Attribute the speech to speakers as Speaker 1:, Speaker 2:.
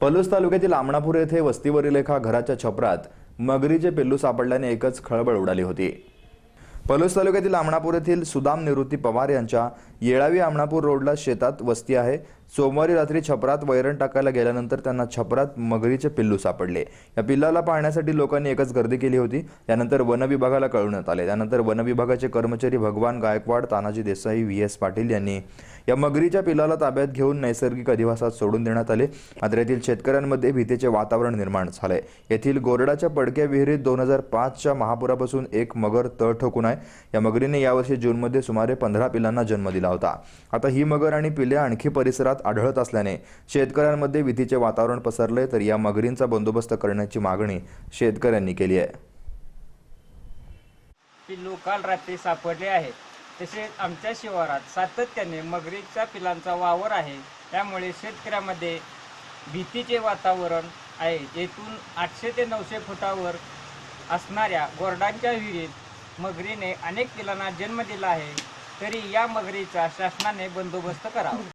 Speaker 1: पलूस तालुक्यातील आमणापूर येथे वस्तीवरील एका घराच्या छपरात मगरीचे पिल्लू सापडल्याने एकच खळबळ उडाली होती. पलूस तालुक्यातील आमणापूर येथील सुदाम निवृत्ती पवार यांच्या येळावी आमणापूर रोडला शेतात वस्ती आहे. सोमवारी रात्री छपरात वैरण टाकायला गेल्यानंतर त्यांना छपरात मगरीचे पिल्लू सापडले. या पिल्लाला पाहण्यासाठी लोकांनी एकच गर्दी केली होती. यानंतर वनविभागाला कळवण्यात आले. त्यानंतर वनविभागाचे कर्मचारी भगवान गायकवाड तानाजी देसाई व्ही. एस. पाटील यांनी या मगरीच्या पिल्लाला ताब्यात घेऊन नैसर्गिक अधिवासात सोडून देण्यात आले. मात्र येथील शेतकऱ्यांमध्ये भीतीचे वातावरण निर्माण झाले येथील गोरडाच्या पडक्या विहिरीत दोन हजार पाचच्या महापुरापासून एक मगर तळ ठोकून आहे. या मगरीने यावर्षी जूनमध्ये सुमारे पंधरा पिल्लांना जन्म दिला होता. आता ही मगर आणि पिल्ले आणखी परिसरात आढळत असल्याने शेतकऱ्यांमध्ये भीतीचे वातावरण पसरले तर या मगरींचा बंदोबस्त करण्याची मागणी शेतकऱ्यांनी केली आहे.
Speaker 2: पिल्लू काल रात्री सापडले आहे तसेच आमच्या शिवारात सातत्याने मगरीच्या पिलांचा वावर आहे. त्यामुळे शेतकऱ्यामध्ये भीतीचे वातावरण आहे. येथून आठशे ते नऊशे फुटावर असणाऱ्या गोरडांच्या विहिरीत मगरीने अनेक पिलांना जन्म दिला आहे. तरी या मगरीचा शासनाने बंदोबस्त करावा.